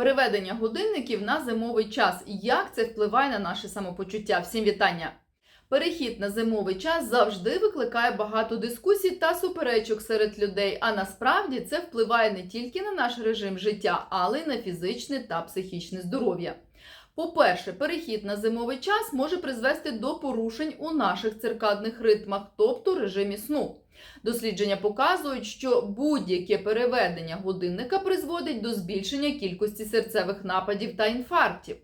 Переведення годинників на зимовий час. і Як це впливає на наше самопочуття? Всім вітання! Перехід на зимовий час завжди викликає багато дискусій та суперечок серед людей. А насправді це впливає не тільки на наш режим життя, але й на фізичне та психічне здоров'я. По-перше, перехід на зимовий час може призвести до порушень у наших циркадних ритмах, тобто режимі сну. Дослідження показують, що будь-яке переведення годинника призводить до збільшення кількості серцевих нападів та інфарктів.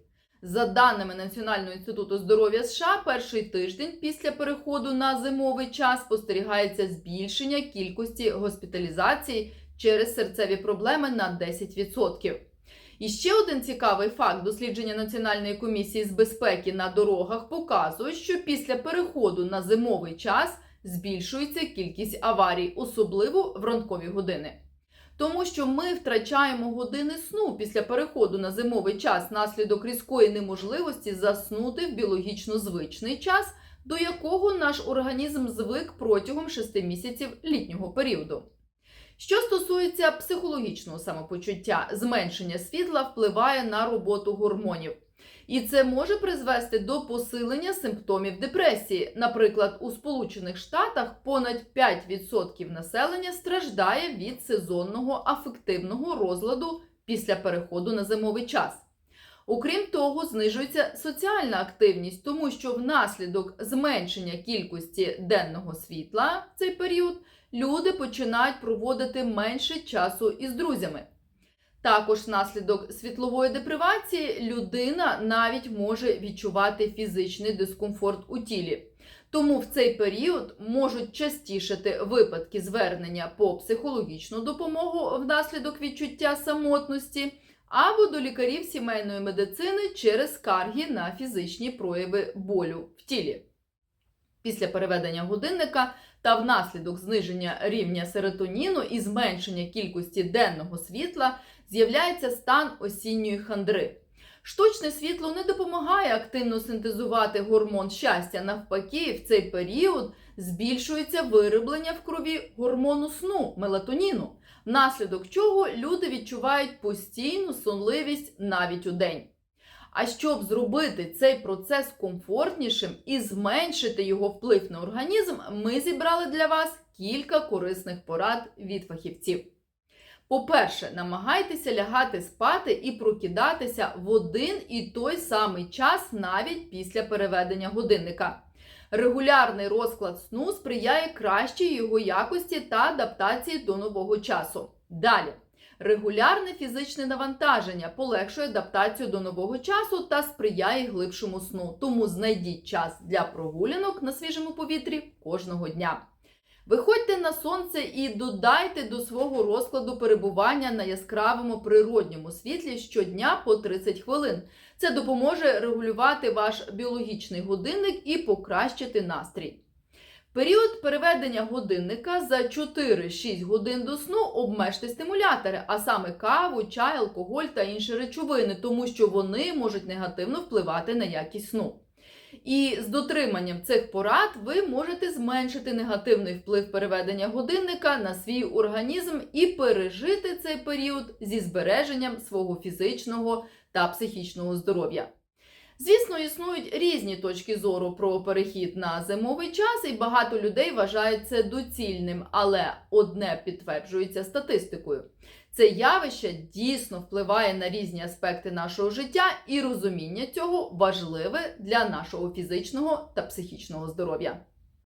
За даними Національного інституту здоров'я США, перший тиждень після переходу на зимовий час спостерігається збільшення кількості госпіталізацій через серцеві проблеми на 10%. І ще один цікавий факт дослідження Національної комісії з безпеки на дорогах показує, що після переходу на зимовий час збільшується кількість аварій, особливо в ранкові години. Тому що ми втрачаємо години сну після переходу на зимовий час наслідок різкої неможливості заснути в біологічно звичний час, до якого наш організм звик протягом 6 місяців літнього періоду. Що стосується психологічного самопочуття, зменшення світла впливає на роботу гормонів. І це може призвести до посилення симптомів депресії. Наприклад, у Сполучених Штатах понад 5% населення страждає від сезонного афективного розладу після переходу на зимовий час. Окрім того, знижується соціальна активність, тому що внаслідок зменшення кількості денного світла в цей період люди починають проводити менше часу із друзями. Також внаслідок світлової депривації людина навіть може відчувати фізичний дискомфорт у тілі. Тому в цей період можуть частішати випадки звернення по психологічну допомогу внаслідок відчуття самотності або до лікарів сімейної медицини через скарги на фізичні прояви болю в тілі. Після переведення годинника та внаслідок зниження рівня серотоніну і зменшення кількості денного світла з'являється стан осінньої хандри. Штучне світло не допомагає активно синтезувати гормон щастя. Навпаки, в цей період збільшується вироблення в крові гормону сну мелатоніну, внаслідок чого люди відчувають постійну сонливість навіть у день. А щоб зробити цей процес комфортнішим і зменшити його вплив на організм, ми зібрали для вас кілька корисних порад від фахівців. По-перше, намагайтеся лягати спати і прокидатися в один і той самий час навіть після переведення годинника. Регулярний розклад сну сприяє кращій його якості та адаптації до нового часу. Далі. Регулярне фізичне навантаження полегшує адаптацію до нового часу та сприяє глибшому сну. Тому знайдіть час для прогулянок на свіжому повітрі кожного дня. Виходьте на сонце і додайте до свого розкладу перебування на яскравому природньому світлі щодня по 30 хвилин. Це допоможе регулювати ваш біологічний годинник і покращити настрій. Період переведення годинника за 4-6 годин до сну обмежте стимулятори, а саме каву, чай, алкоголь та інші речовини, тому що вони можуть негативно впливати на якість сну. І з дотриманням цих порад ви можете зменшити негативний вплив переведення годинника на свій організм і пережити цей період зі збереженням свого фізичного та психічного здоров'я. Звісно, існують різні точки зору про перехід на зимовий час, і багато людей вважають це доцільним, але одне підтверджується статистикою. Це явище дійсно впливає на різні аспекти нашого життя, і розуміння цього важливе для нашого фізичного та психічного здоров'я.